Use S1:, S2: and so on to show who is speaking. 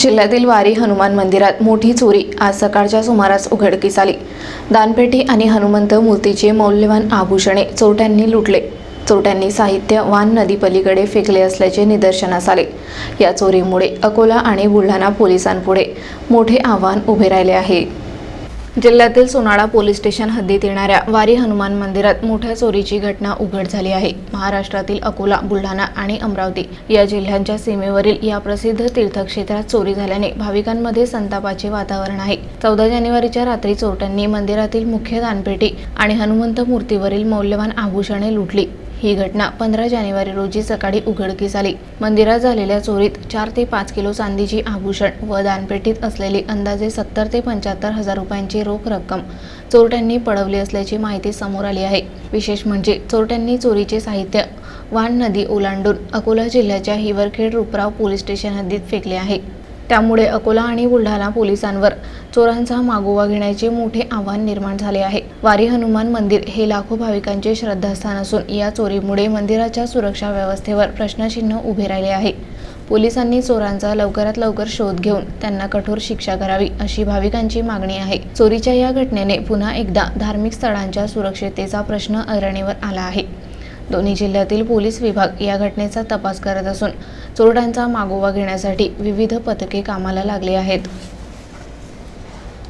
S1: जिल्ह्यातील वारी हनुमान मंदिरात मोठी चोरी आज सकाळच्या सुमारास उघडकीस आली. दानपेटी आणि हनुमंत मूर्तीचे मौल्यवान आभूषणे चोरट्यांनी लुटले. चोरट्यांनी साहित्य वान नदीपलीकडे फेकले असल्याचे निदर्शनास आले. या चोरीमुळे अकोला आणि बुलढाणा पोलिसांपुढे मोठे आव्हान उभे राहिले आहे. जिल्ह्यातील सोनाळा पोलीस स्टेशन हद्दीत येणाऱ्या वारी हनुमान मंदिरात मोठ्या चोरीची घटना उघड झाली आहे. महाराष्ट्रातील अकोला बुलढाणा आणि अमरावती या जिल्ह्यांच्या सीमेवरील या प्रसिद्ध तीर्थक्षेत्रात चोरी झाल्याने भाविकांमध्ये संतापाचे वातावरण आहे. चौदा जानेवारीच्या रात्री चोरट्यांनी मंदिरातील मुख्य दानपेटी आणि हनुमंत मूर्तीवरील मौल्यवान आभूषणे लुटली. ही घटना पंधरा जानेवारी रोजी सकाळी उघडकीस आली. मंदिरात झालेल्या चोरीत चार ते पाच किलो चांदीची आभूषण व दानपेटीत असलेली अंदाजे सत्तर ते पंच्याहत्तर हजार रुपयांची रोख रक्कम चोरट्यांनी पळवली असल्याची माहिती समोर आली आहे. विशेष म्हणजे चोरट्यांनी चोरीचे साहित्य वान नदी ओलांडून अकोला जिल्ह्याच्या हिवरखेड रुपराव पोलीस स्टेशन हद्दीत फेकले आहे. त्यामुळे अकोला आणि बुलढाणा पोलिसांवर चोरांचा मागोवा घेण्याचे मोठे आव्हान निर्माण झाले आहे. वारी हनुमान मंदिर हे लाखो भाविकांचे श्रद्धास्थान असून या चोरीमुळे मंदिराच्या सुरक्षा व्यवस्थेवर प्रश्नचिन्ह उभे राहिले आहे. पोलिसांनी चोरांचा लवकरात लवकर शोध घेऊन त्यांना कठोर शिक्षा करावी अशी भाविकांची मागणी आहे. चोरीच्या या घटनेने पुन्हा एकदा धार्मिक स्थळांच्या सुरक्षिततेचा प्रश्न अरणीवर आला आहे. दोन्ही जिल्ह्यातील पोलीस विभाग या घटनेचा तपास करत असून चोरट्यांचा मागोवा घेण्यासाठी विविध पथके कामाला लागली आहेत.